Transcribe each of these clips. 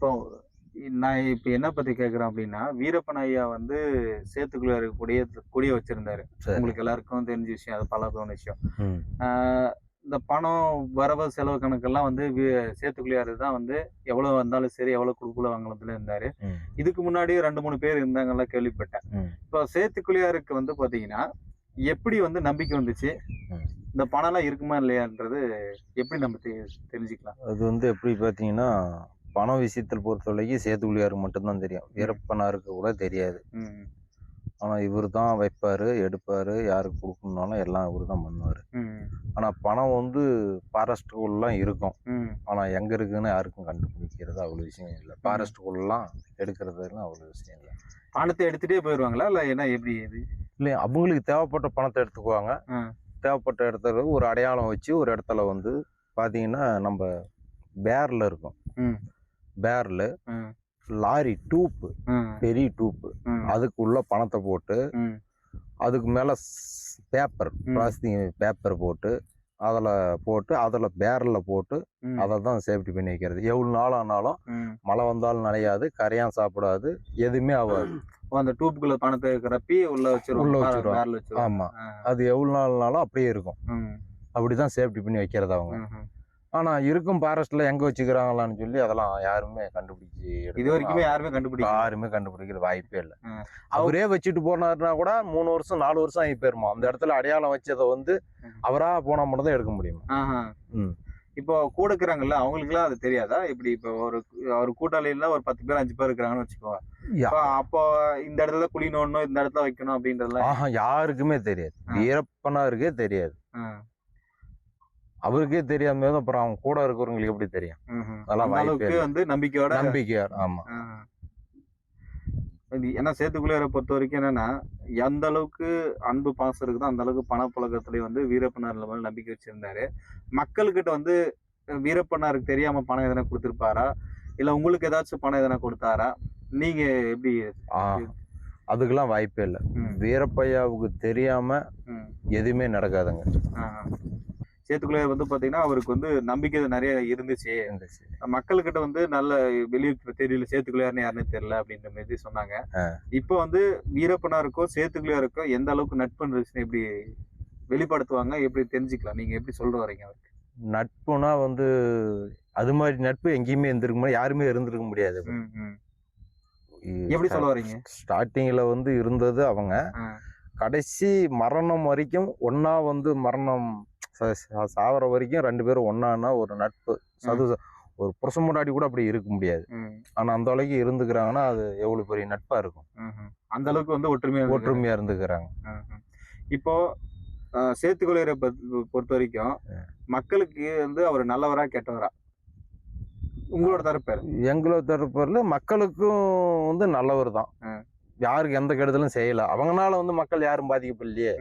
இப்போ நான் இப்போ என்ன பத்தி கேட்குறேன் அப்படின்னா வீரப்பன் ஐயா வந்து சேத்துக்குள்ள இருக்கக்கூடிய கொடியை வச்சிருந்தாரு. சரி. உங்களுக்கு எல்லாருக்கும் தெரிஞ்ச விஷயம் அது பல விஷயம். ம். ஆஹ் இந்த பணம் வரவு செலவு கணக்கெல்லாம் வந்து சேத்துக்குள்ளியாரு தான் வந்து எவ்வளவு வந்தாலும் சரி எவ்வளவு கொடுக்கல வாங்கலத்துல இருந்தாரு. இதுக்கு முன்னாடி ரெண்டு மூணு பேர் இருந்தாங்கல்ல கேள்விப்பட்டேன். இப்போ சேத்துக்குள்ளியாருக்கு வந்து பாத்தீங்கன்னா எப்படி வந்து நம்பிக்கை வந்துச்சு. இந்த பணம்லாம் இருக்குமா இல்லையான்றது எப்படி நம்ம தெரிஞ்சுக்கலாம். அது வந்து எப்படி பார்த்தீங்கன்னா பணம் விஷயத்தில் பொறுத்தவரைக்கும் சேத்துக்குழியாருக்கு மட்டும்தான் தெரியும். வீரப்பனாருக்கு கூட தெரியாது. ஆனால் இவர் தான் வைப்பார் எடுப்பார் யாருக்கு கொடுக்கணுன்னாலும் எல்லாம் இவர் தான் பண்ணுவார் ஆனால் பணம் வந்து ஃபாரஸ்ட்டுக்குள்ளலாம் இருக்கும். ஆனால் எங்கே இருக்குன்னு யாருக்கும் கண்டுபிடிக்கிறது அவ்வளோ விஷயம் இல்லை. ஃபாரஸ்ட்டுக்குள்ளலாம் எடுக்கிறதுலாம் அவ்வளோ விஷயம் இல்லை. பணத்தை எடுத்துட்டே போயிடுவாங்களா இல்ல என்ன எப்படி இது? இல்லை அவங்களுக்கு தேவைப்பட்ட பணத்தை எடுத்துக்குவாங்க. தேவைப்பட்ட இடத்துல ஒரு அடையாளம் வச்சு ஒரு இடத்துல வந்து பார்த்தீங்கன்னா நம்ம பேரில் இருக்கும். பேரில் லாரி டூப்பு பெரிய டூப்பு. அதுக்குள்ள பணத்தை போட்டு அதுக்கு மேலே பேப்பர். பிளாஸ்டிக் பேப்பர் போட்டு அதில் போட்டு அதில் பேரில் போட்டு அதை தான் சேஃப்டி பண்ணி வைக்கிறது. எவ்வளோ நாள் ஆனாலும் மழை வந்தாலும் நனையாது கரையான் சாப்பிடாது எதுவுமே ஆகாது அந்த டூப்புக்குள்ள பணத்தை ரப்பி உள்ள வச்சிருவோம். ஆமாம் அது எவ்வளோ நாள்னாலும் அப்படியே இருக்கும். அப்படி தான் சேஃப்டி பண்ணி வைக்கிறது அவங்க. ஆனால் இருக்கும் ஃபாரஸ்ட்டில் எங்கே வச்சுக்கிறாங்களான்னு சொல்லி அதெல்லாம் யாருமே கண்டுபிடிச்சி இது வரைக்குமே யாருமே கண்டுபிடிக்கல. யாருமே கண்டுபிடிக்கிற வாய்ப்பே இல்லை. அவரே வச்சுட்டு போனாருன்னா கூட மூணு வருஷம் நாலு வருஷம் ஆகி போயிருமா? அந்த இடத்துல அடையாளம் வச்சதை வந்து ம். அவரா போனா மட்டும் தான் எடுக்க முடியுமா. இப்போ கூட இருக்கிறாங்கல்ல அவங்களுக்குலாம் அது தெரியாதா? இப்படி இப்போ ஒரு ஒரு கூட்டாளியில ஒரு பத்து பேர் அஞ்சு பேர் இருக்கிறாங்கன்னு வச்சுக்கோங்க. அப்போ இந்த இடத்துல குழி நோண்டணும் இந்த இடத்துல வைக்கணும் அப்படின்றதுலாம் யாருக்குமே தெரியாது. ஆ. வீரப்பனாருக்கே தெரியாது. அவருக்கே தெரியாம போது அப்புறம் அவங்க கூட இருக்கிறவங்களுக்கு எப்படி தெரியும். அதெல்லாம் வாய்ப்பே. வந்து நம்பிக்கையோட நம்பிக்கையா ஆமா. ஏன்னா சேத்துக்குள்ளையரை பொறுத்த வரைக்கும் என்னன்னா எந்த அளவுக்கு அன்பு பாசம் இருக்குதோ அந்த அளவுக்கு பணப்புழக்கத்துலயும் வந்து வீரப்பனார்ல மேல நம்பிக்கை வச்சிருந்தாரு. மக்கள்கிட்ட வந்து வீரப்பனாருக்கு தெரியாம பணம் எதனா கொடுத்திருப்பாரா? இல்ல உங்களுக்கு ஏதாச்சும் பணம் எதனா கொடுத்தாரா? நீங்க எப்படி அதுக்கெல்லாம் வாய்ப்பே இல்லை. வீரப்பையாவுக்கு தெரியாம எதுவுமே நடக்காதுங்க. ஆ. சேத்துக்குள்ளையர் வந்து பாத்தீங்கன்னா அவருக்கு வந்து நம்பிக்கை நிறைய இருந்துச்சு இருந்துச்சு. மக்கள்கிட்ட வந்து நல்ல வெளியே தெரியல சேத்துக்குள்ளையார்னு யாருன்னு தெரியல அப்படின்ற மாதிரி சொன்னாங்க. இப்போ வந்து வீரப்பனாருக்கோ சேத்துக்குள்ளையாருக்கோ எந்த அளவுக்கு நட்பு இருந்துச்சுன்னு எப்படி வெளிப்படுத்துவாங்க எப்படி தெரிஞ்சுக்கலாம் நீங்க எப்படி சொல்ற வரீங்க அவருக்கு நட்புனா வந்து அது மாதிரி நட்பு எங்கேயுமே இருந்திருக்க முடியாது யாருமே இருந்திருக்க முடியாது. எப்படி சொல்ல வரீங்க ஸ்டார்டிங்ல வந்து இருந்தது அவங்க. கடைசி மரணம் வரைக்கும் ஒண்ணா வந்து மரணம் சாவர வரைக்கும் ரெண்டு பேரும் ஒண்ணான்னா ஒரு நட்பு. சது ஒரு புருஷன் முன்னாடி கூட அப்படி இருக்க முடியாது. ஆனா அந்த அளவுக்கு இருந்துக்கிறாங்கன்னா அது எவ்வளவு பெரிய நட்பா இருக்கும். அந்த அளவுக்கு வந்து ஒற்றுமையா. ஒற்றுமையா இருந்துக்கிறாங்க. இப்போ அஹ், சேத்துக்குள்ளையரை பொறுத்த வரைக்கும் மக்களுக்கு வந்து அவர் நல்லவரா கெட்டவரா? உங்களோட தரப்பேர் எங்களோட தரப்புல மக்களுக்கும் வந்து நல்லவர் தான். யாருக்கு எந்த கெடுதலும் செய்யல. அவங்கனால வந்து மக்கள் யாரும் பாதிக்கப்படலையே.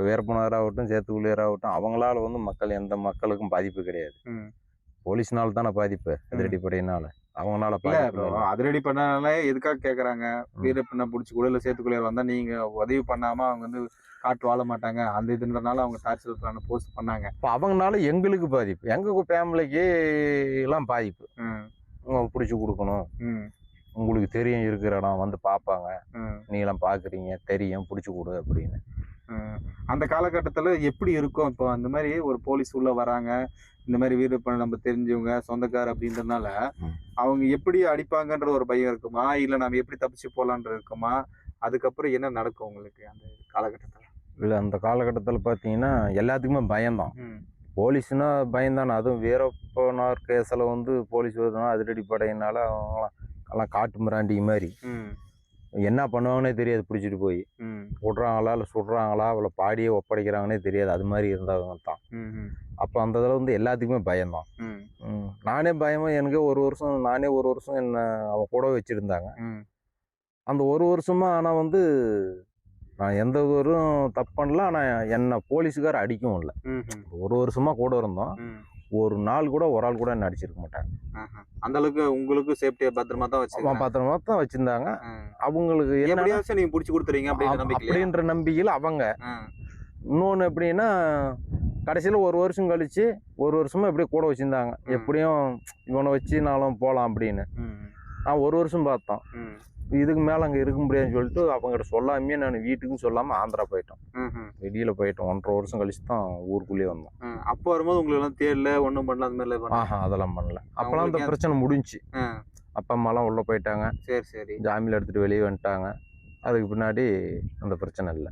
இப்போ வீரப்பனாராகட்டும் சேத்துக்குள்ளியராகட்டும் அவங்களால வந்து மக்கள் எந்த மக்களுக்கும் பாதிப்பு கிடையாது. போலீஸ்னால தானே பாதிப்பு அதிரடிப்படையினால அவங்களால. அதிரடி பண்ணாலே எதுக்காக கேக்குறாங்க? ம். வீரப்பண்ண புடிச்சு கூட இல்ல சேத்துக்குள்ளையர் வந்தா நீங்க உதவி பண்ணாம அவங்க வந்து காட்டு வாழ மாட்டாங்க. அந்த இதுன்றனால அவங்க டார்ச்சர் பண்ண போஸ்ட் பண்ணாங்க. இப்போ அவங்கனால எங்களுக்கு பாதிப்பு. எங்க ஃபேமிலிக்கு எல்லாம் பாதிப்பு. பிடிச்சி கொடுக்கணும். ம், உங்களுக்கு தெரியும் இருக்கிற இடம் வந்து பார்ப்பாங்க நீங்களாம் பார்க்குறீங்க தெரியும் பிடிச்சி கொடு அப்படின்னு. அந்த காலகட்டத்துல எப்படி இருக்கும்? இப்போ அந்த மாதிரி ஒரு போலீஸ் உள்ள வராங்க. இந்த மாதிரி வீரப்பன் நம்ம தெரிஞ்சவங்க சொந்தக்கார் அப்படின்றதுனால. அவங்க எப்படி அடிப்பாங்கன்ற ஒரு பயம் இருக்குமா. இல்ல நம்ம எப்படி தப்பிச்சு போலான்ற இருக்குமா? அதுக்கப்புறம் என்ன நடக்கும் உங்களுக்கு அந்த காலகட்டத்துல? இல்லை அந்த காலகட்டத்தில் பார்த்தீங்கன்னா எல்லாத்துக்குமே பயம்தான். போலீஸ்னா பயந்தானே அதுவும் வீரப்பனார் கேஸில் வந்து போலீஸ் வருதுன்னா அதிரடி படையினால அவங்களாம் காட்டு மிராண்டி மாதிரி. என்ன பண்ணுவாங்கன்னே தெரியாது பிடிச்சிட்டு போய். விட்றாங்களா இல்லை சுடுறாங்களா அவளை பாடியே ஒப்படைக்கிறாங்கன்னே தெரியாது. அது மாதிரி இருந்தவங்க தான் அப்போ அந்த இதில் வந்து எல்லாத்துக்குமே பயம்தான். நானே பயமா எனக்கு ஒரு வருஷம் நானே ஒரு வருஷம் என்ன அவன் கூட வச்சுருந்தாங்க. அந்த ஒரு வருஷமா ஆனால் வந்து நான் எந்த ஒரு தப்பு பண்ணல. ஆனால் என்னை போலீஸுக்கார அடிக்கவும் இல்லை. ஒரு வருஷமா கூட இருந்தோம். ஒரு நாள் கூட ஒரு ஆள் கூட என்ன அடிச்சிருக்க மாட்டாங்க. அந்த அளவுக்கு உங்களுக்கு சேஃப்டியா பத்திரமா தான் வச்சுக்கலாம் பத்திரமா தான் வச்சிருந்தாங்க. அவங்களுக்கு என்ன எப்படியாச்சும் நீங்க புடிச்சு கொடுத்துறீங்க அப்படின்ற நம்பிக்கையில? அவங்க. இன்னொன்று எப்படின்னா கடைசியில் ஒரு வருஷம் கழிச்சு ஒரு வருஷமா இப்படியே கூட வச்சிருந்தாங்க. எப்படியும் இவனை வச்சு நானும் போகலாம் அப்படின்னு. நான் ஒரு வருஷம் பார்த்தோம். இதுக்கு மேலே அங்கே இருக்க முடியாதுன்னு சொல்லிட்டு அவங்ககிட்ட சொல்லாமே நான் வீட்டுக்கும் சொல்லாமல் ஆந்திரா போயிட்டோம். வெளியில் போயிட்டோம். ஒன்றரை வருஷம் கழிச்சு தான் ஊருக்குள்ளேயே வந்தோம். அப்போ வரும்போது உங்களுக்கு எல்லாம் தேடல ஒண்ணும் பண்ணல அந்த மாதிரிலாம் பண்ணல ஆஹா அதெல்லாம் பண்ணல. அப்போலாம் அந்த பிரச்சனை முடிஞ்சுச்சு. ஆ, அப்பா அம்மாலாம் உள்ளே போயிட்டாங்க. சரி சரி. ஜாமீன் எடுத்துகிட்டு வெளியே வந்துட்டாங்க. அதுக்கு பின்னாடி அந்த பிரச்சனை இல்லை.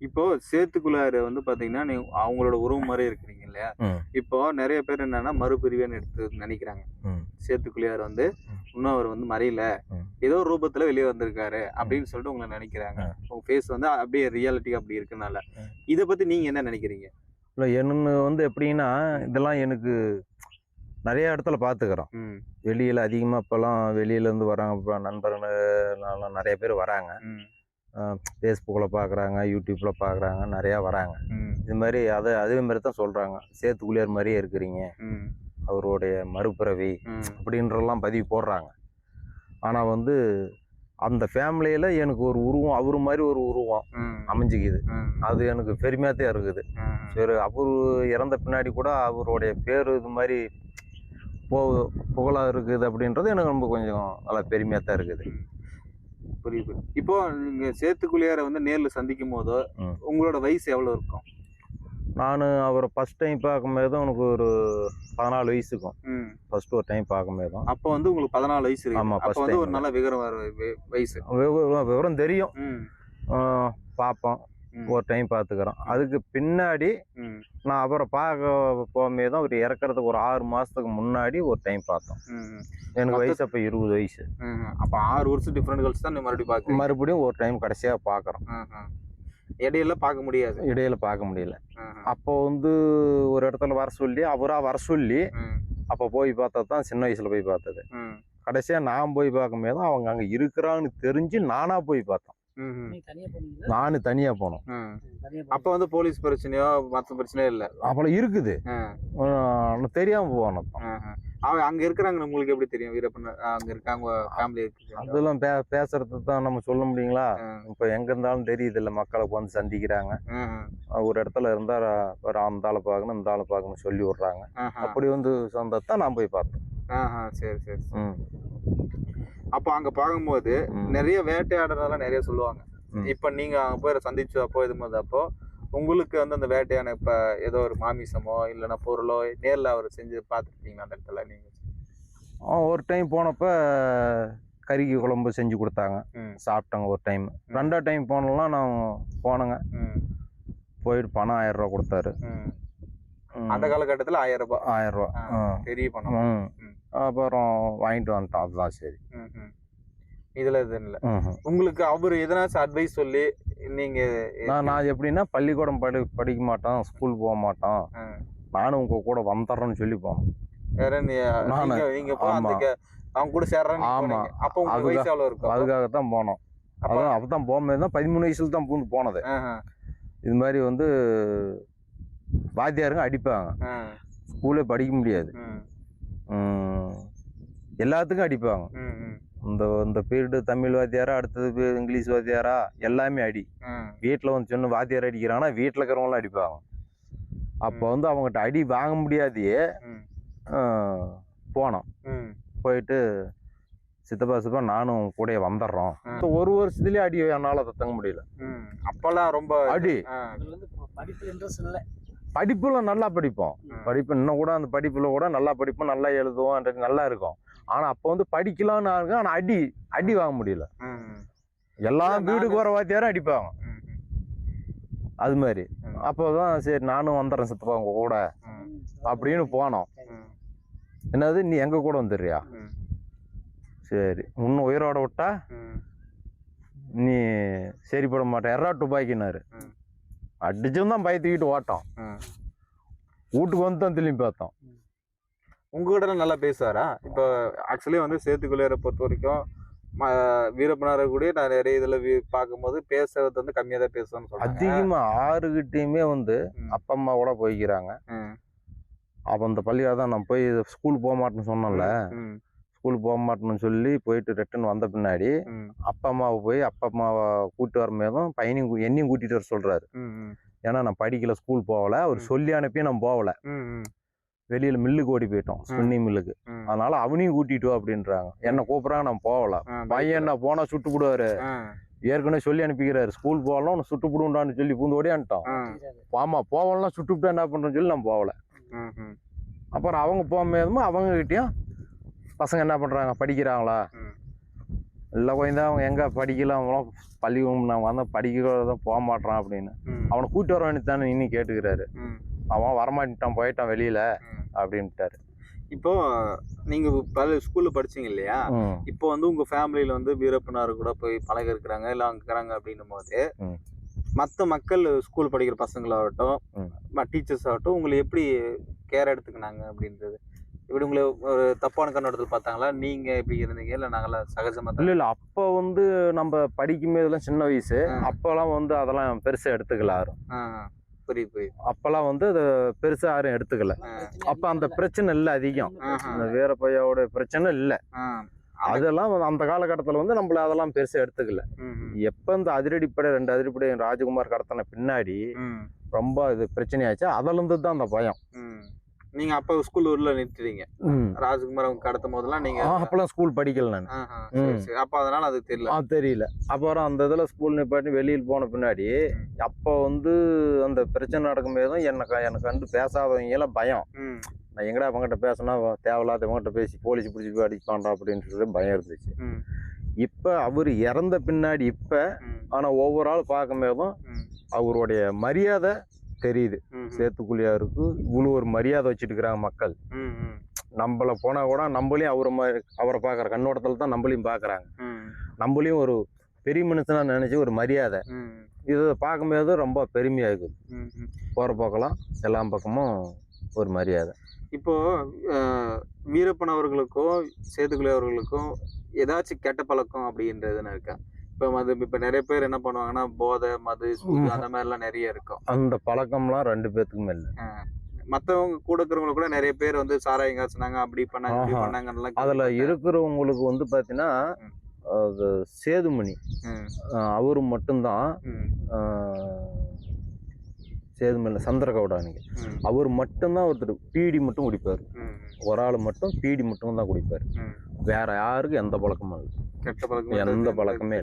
இப்போ சேத்துக்குள்ளார வந்து பாத்தீங்கன்னா நீ அவங்களோட உறவு மாதிரி இருக்கிறீங்க இல்லையா. இப்போ நிறைய பேர் என்னன்னா மறுபிரிவேன்னு எடுத்து நினைக்கிறாங்க. ம். சேத்துக்குள்ளியார் வந்து. இன்னும் அவர் வந்து மறையல. ஏதோ ஒரு ரூபத்துல வெளியே வந்திருக்காரு அப்படின்னு சொல்லிட்டு உங்களை நினைக்கிறாங்க. உங்க ஃபேஸ் வந்து அப்படியே ரியாலிட்டி அப்படி இருக்கனால. இத பத்தி நீங்க என்ன நினைக்கிறீங்க? இல்லை என்னன்னு வந்து எப்படின்னா இதெல்லாம் எனக்கு நிறைய இடத்துல பார்த்துக்கிறோம் வெளியில் அதிகமாக இப்போல்லாம் வெளியிலேருந்து வராங்க. இப்போ நண்பர்களெல்லாம் நிறைய பேர் வராங்க. ஃபேஸ்புக்கில் பார்க்குறாங்க யூடியூப்பில் பார்க்குறாங்க நிறையா வராங்க. இது மாதிரி அதை அதே மாதிரி தான் சொல்கிறாங்க சேத்துக்குளியார் மாதிரியே இருக்கிறீங்க. அவருடைய மறுபிறவி அப்படின்றலாம் பதிவு போடுறாங்க. ஆனால் வந்து அந்த ஃபேமிலியில் எனக்கு ஒரு உருவம் அவர் மாதிரி ஒரு உருவம் அமைஞ்சிக்குது. அது எனக்கு பெருமையாக இருக்குது. சரி அவர் இறந்த பின்னாடி கூட அவருடைய பேர் இது மாதிரி போ புகழாக இருக்குது அப்படின்றது எனக்கு ரொம்ப கொஞ்சம் நல்லா பெருமையாக தான் இருக்குது புரியுது. இப்போ நீங்க சேத்துக்குள்ளியார வந்து நேர்ல சந்திக்கும் போதோ. உங்களோட வயசு எவ்வளவு இருக்கும்? நான் அவரை ஃபஸ்ட் டைம் பார்க்கும்போது தான் எனக்கு ஒரு பதினாலு வயசுக்கும். ஃபர்ஸ்ட் ஒரு டைம் பார்க்கும்போது தான் அப்போ வந்து உங்களுக்கு பதினாலு வயசு இருக்கு. ஆமா, அப்போ first வந்து ஒரு. நல்ல விவரம் வர வய- வயசு. விவ- விவரம் தெரியும். பார்ப்போம். ஒரு டைம் பார்த்துக்கிறோம். அதுக்கு பின்னாடி நான் அவரை பார்க்க போகும்போது தான் அவர் இறக்கறதுக்கு ஒரு ஆறு மாதத்துக்கு முன்னாடி ஒரு டைம் பார்த்தோம். எனக்கு வயசு அப்போ இருபது வயசு. அப்ப ஆறு வருஷம் டிஃபரெண்ட் கழிச்சு தான் மறுபடியும் பாக்குறீங்க மறுபடியும் ஒரு டைம் கடைசியாக பார்க்குறோம். இடையில பார்க்க முடியாது. இடையில பார்க்க முடியல. அப்போ வந்து ஒரு இடத்துல வர சொல்லி அவராக வர சொல்லி அப்போ போய் பார்த்தது தான் சின்ன வயசில் போய் பார்த்தது. ம், கடைசியாக நான் போய் பார்க்கும்போது தான் அவங்க அங்கே இருக்கிறான்னு தெரிஞ்சு நானாக போய் தனியா போனீங்களா? நான் தனியாக போனோம். தனியா அப்ப வந்து போலீஸ் பிரச்சனையோ மத்த பிரச்சனையோ இல்ல? அப்போ இருக்குது. ம், ஆஹ் தெரியாமல் போனோம். அவங்க அங்க இருக்கிறாங்க உங்களுக்கு எப்படி தெரியும்? வீரப்பன் அங்க இருக்காங்க ஃபேமிலி அதெல்லாம் பே பேசுறது தான் நம்ம சொல்ல முடியுங்களா? இப்போ எங்கே இருந்தாலும் தெரியுது இல்லை மக்களுக்கு வந்து சந்திக்கிறாங்க. ஒரு இடத்துல இருந்தால் ஒரு அந்த ஆளை பார்க்கணும் இந்த ஆளை பார்க்கணும் சொல்லி விட்றாங்க. அப்படி வந்து சொந்தத்தை நான் போய் பார்த்தேன். சரி சரி அப்போ அங்க பார்க்கும்போது. நிறைய வேட்டையாடுறதெல்லாம் நிறைய சொல்லுவாங்க. இப்ப நீங்க அங்க போய் சந்திச்சு அப்போ இது மாதிரி அப்போ உங்களுக்கு வந்து அந்த வேட்டையான இப்ப ஏதோ ஒரு மாமிசமோ இல்லைன்னா பொருளோ நேர்ல அவர் செஞ்சு பார்த்துருக்கீங்களா அந்த இடத்துல நீங்க ஆ, ஒரு டைம் போனப்போ கறிக்கு குழம்பு செஞ்சு கொடுத்தாங்க. சாப்பிட்டாங்க ஒரு டைம். ரெண்டாவது டைம் போனலாம் நான் போனேங்க. ம், போயிட்டு பணம் ஆயிரம் ரூபா கொடுத்தாரு. அந்த காலகட்டத்துல ஆயிரம் ரூபாய் ஆயிரம் ரூபா. பெரிய பணம். அப்புறம் வாங்கிட்டு வந்துட்டோம். அதுதான் சரி. இதுல இது இல்ல. ம்ஹும். உங்களுக்கு அவர் எதனாச்சும் அட்வைஸ் சொல்லி நீங்க நான் நான் எப்படின்னா பள்ளிக்கூடம் படி படிக்க மாட்டோம் ஸ்கூல் போக மாட்டோம். நானும் உங்க கூட வந்துடுறேன்னு சொல்லி போனோம் அவங்க கூட சேர்றேன்னு ஆமா. அப்போ உங்களுக்கு. வயசு எவ்வளவு இருக்கும்? அப்போ? அதுக்காகத்தான் போனோம். அதான் அப்போ தான் போகும்போது தான் பதிமூணு வயசுல தான் பூந்து போனது. இது மாதிரி வந்து வாத்தியாருங்க அடிப்பாங்க. ஸ்கூலே படிக்க முடியாது. எல்லாத்துக்கும் அடிப்பாங்க. இந்த இந்த பீரியடு தமிழ் வாத்தியாரா அடுத்தது பே- இங்கிலீஷ் வாத்தியாரா? எல்லாமே அடி. வீட்டில் வந்து சொன்ன வாத்தியார் அடிக்கிறாங்கன்னா வீட்டில் இருக்கிறவங்களாம் அடிப்பாங்க. அப்போ வந்து அவங்ககிட்ட அடி வாங்க முடியாதையே ம், ஆஹ், போனோம். ம், போயிட்டு சித்தப்பா சித்தப்பா நானும் கூட வந்துடுறோம். ஒரு வருஷத்துலயே அடி என்னால் அதை தங்க முடியல. ம். அப்பெல்லாம் ரொம்ப அடி. படிப்புல இன்ட்ரெஸ்ட் இல்ல. படிப்புல நல்லா படிப்போம். படிப்பு இன்னும் கூட அந்த படிப்புல கூட நல்லா படிப்போம் நல்லா எழுதுவோம் நல்லா இருக்கும். ஆனா அப்போ வந்து படிக்கலாம்னு ஆனா அடி அடி வாங்க முடியல. எல்லாம் வீடுக்கு வர வாத்தியாரும் அடிப்பாங்க. அது மாதிரி. அப்போதான் சரி நானும் வந்துடுறேன் சித்தப்பா உங்க கூட. அப்படின்னு போனோம். என்னது நீ எங்க கூட வந்துடுறியா? சரி இன்னும் உயிரோட விட்டா? நீ சரிப்பட மாட்டேன். எறா துப்பாக்கினாரு. அடிச்சும் தான் பயத்துக்கிட்டு ஓட்டோம். வீட்டுக்கு வந்து தான் திரும்பி பார்த்தோம் உங்ககிட்ட நல்லா பேசுவாரா? இப்போ ஆக்சுவலி வந்து சேத்துக்குள்ளியரை பொறுத்த வரைக்கும் ம- வீரப்பனாரை கூட நான் நிறைய இதுல பார்க்கும்போது பேசுறது வந்து கம்மியா தான் பேசுவேன்னு சொல்றாங்க. அதிகமா ஆறுகிட்டயுமே வந்து. அப்பா அம்மா கூட போய்க்கிறாங்க. அப்போ அந்த பள்ளியாக தான் நான் போய் ஸ்கூல் போக மாட்டேன்னு சொன்னேன்ல. ஸ்கூல் போக மாட்டேன்னு சொல்லி போயிட்டு ரிட்டர்ன் வந்த பின்னாடி அப்பா அம்மாவை போய் அப்பா அம்மாவை கூட்டு வரும்போதும் பையனையும் என்னையும் கூட்டிட்டு வர சொல்றாரு. ம், ஏன்னா நான் படிக்கல ஸ்கூல் போகல. அவர். சொல்லி அனுப்பியும் நான் போகல. வெளியில மில்லுக்கு ஓடி போயிட்டோம் ஸ்பின்னிங் மில்லுக்கு. அதனால அவனையும் கூட்டிட்டு அப்படின்றாங்க. என்ன கூப்பிடுறாங்க நான் போகல. பையன் என்ன போனா சுட்டு போடுவாரு? ஏற்கனவே சொல்லி அனுப்பிக்கிறாரு ஸ்கூல் போகலாம் உன்னை சுட்டு போடுவான்னு சொல்லி பூந்து ஓடியான்ட்டோம் ஆ, ஆமா போகலாம் சுட்டுவிட்டா என்ன பண்றேன்னு சொல்லி நான் போகல. அப்புறம் அவங்க போகும்போதும் அவங்க கிட்டயும் பசங்க என்ன பண்றாங்க படிக்கிறாங்களா. இல்லை கொஞ்சம் அவங்க எங்க படிக்கலாம் அவங்களாம் பள்ளிக்கூடம் நான் வந்தா படிக்கிறத போக மாட்டான் அப்படின்னு. அவனை கூட்டு வர வேண்டியதானே இன்னும் கேட்டுக்கிறாரு. அவன் வரமாட்டான் போயிட்டான் வெளியில. அப்படின்ட்டாரு இப்போ நீங்க பல ஸ்கூல்ல படிச்சீங்க இல்லையா. இப்போ வந்து உங்க ஃபேமிலியில வந்து வீரப்பனார் கூட போய் பழக இருக்கிறாங்க இல்ல அங்க இருக்கிறாங்க அப்படின்னும் போது. மற்ற மக்கள் ஸ்கூல் படிக்கிற பசங்களாகட்டும். டீச்சர்ஸ் ஆகட்டும் உங்களை எப்படி கேர் எடுத்துக்கினாங்க அப்படின்றது இப்படி உங்களை ஒரு தப்பான கண்ணோட்டத்தில் பார்த்தாங்களா நீங்க இப்படி இருந்தீங்க இல்ல நாங்களாம் சகஜமா இல்ல இல்ல அப்ப வந்து நம்ம படிக்கும் போதெல்லாம் சின்ன வயசு. அப்பெல்லாம் வந்து அதெல்லாம் பெருசா எடுத்துக்கல யாரும் ஆ, புரியுது புரியுது. அப்பெல்லாம் வந்து அது பெருசா யாரும் எடுத்துக்கல. அப்ப அந்த பிரச்சனை இல்ல அதிகம். அந்த வீர பையாவோட பிரச்சனை இல்ல. அதெல்லாம் அந்த காலகட்டத்துல வந்து நம்மள அதெல்லாம் பெருசா எடுத்துக்கல. எப்ப இந்த அதிரடிப்படை ரெண்டு அதிரடிப்படை ராஜகுமார் கடத்தின பின்னாடி ரொம்ப இது பிரச்சனையாச்சு. அதுல இருந்து தான் அந்த பயம். நீங்க அப்ப ஸ்கூல் ஊர்ல நிறுத்துறீங்க ராஜ்குமார் அவங்க கடத்தும் போதெல்லாம் நீங்க அப்பெல்லாம் ஸ்கூல் படிக்கல நான். அப்ப அதனால அது தெரியல. தெரியல. அப்புறம் அந்த இதில் ஸ்கூல் நிப்பாட்டி வெளியில் போன பின்னாடி அப்போ வந்து அந்த பிரச்சனை நடக்கும்போதும் என்னை க- எனக்கு கண்டு பேசாதவங்க எல்லாம் பயம் நான் எங்கடா அவங்ககிட்ட பேசினா தேவையில்லாத இவங்ககிட்ட பேசி போலீஸ் பிடிச்சி போய் அடிப்பான்டா அப்படின்னு சொல்லி பயம் இருந்துச்சு. இப்போ அவர் இறந்த பின்னாடி இப்போ ம், ஆனால் ஒவ்வொரு ஆள் பார்க்கும்போதும் ம், அவருடைய மரியாதை தெரியுது. ம், சேத்துக்குழியாருக்கு இவ்வளோ ஒரு மரியாதை வச்சுட்டு இருக்கிறாங்க மக்கள் நம்மள போனா கூட நம்மளையும் அவரை மாதிரி அவரை பார்க்குற கண்ணோட்டத்தில் தான் நம்மளையும் பார்க்குறாங்க ம், நம்மளையும் ஒரு பெரிய மனுஷனா நினைச்சு ஒரு மரியாதை. இது பார்க்கும்போது ரொம்ப பெருமையா இருக்குது ம், ம். போகிற பக்கம்லாம் எல்லா பக்கமும் ஒரு மரியாதை. இப்போ வீரப்பன் அவர்களுக்கும் சேதுக்குழி அவர்களுக்கும் ஏதாச்சும் கெட்ட பழக்கம் அப்படின்றதுன்னு இருக்கா? இப்போ மது இப்போ நிறைய பேர் என்ன பண்ணுவாங்கன்னா போதை மது. அந்த மாதிரிலாம் நிறைய இருக்கும். அந்த பழக்கம்லாம் ரெண்டு பேர்த்துக்குமே இல்லை மற்றவங்க கூட இருக்கிறவங்க கூட நிறைய பேர் வந்து சாராயம் காய்ச்சினாங்க அப்படி பண்ணாங்க இப்படி ஆஹா. பண்ணாங்கன்னு அதில் இருக்கிறவங்களுக்கு வந்து பார்த்தீங்கன்னா சேதுமணி. அவரு மட்டும்தான் சேதுமணி சந்திரகவுடானிங்க அவர் மட்டும்தான் ஒருத்தர் பீடி மட்டும் குடிப்பார். ஒரு ஆள் மட்டும் பீடி மட்டும் தான் குடிப்பார். வேற யாருக்கும் எந்த பழக்கமும் இல்லை. கெட்ட பழக்கம் எந்த பழக்கமே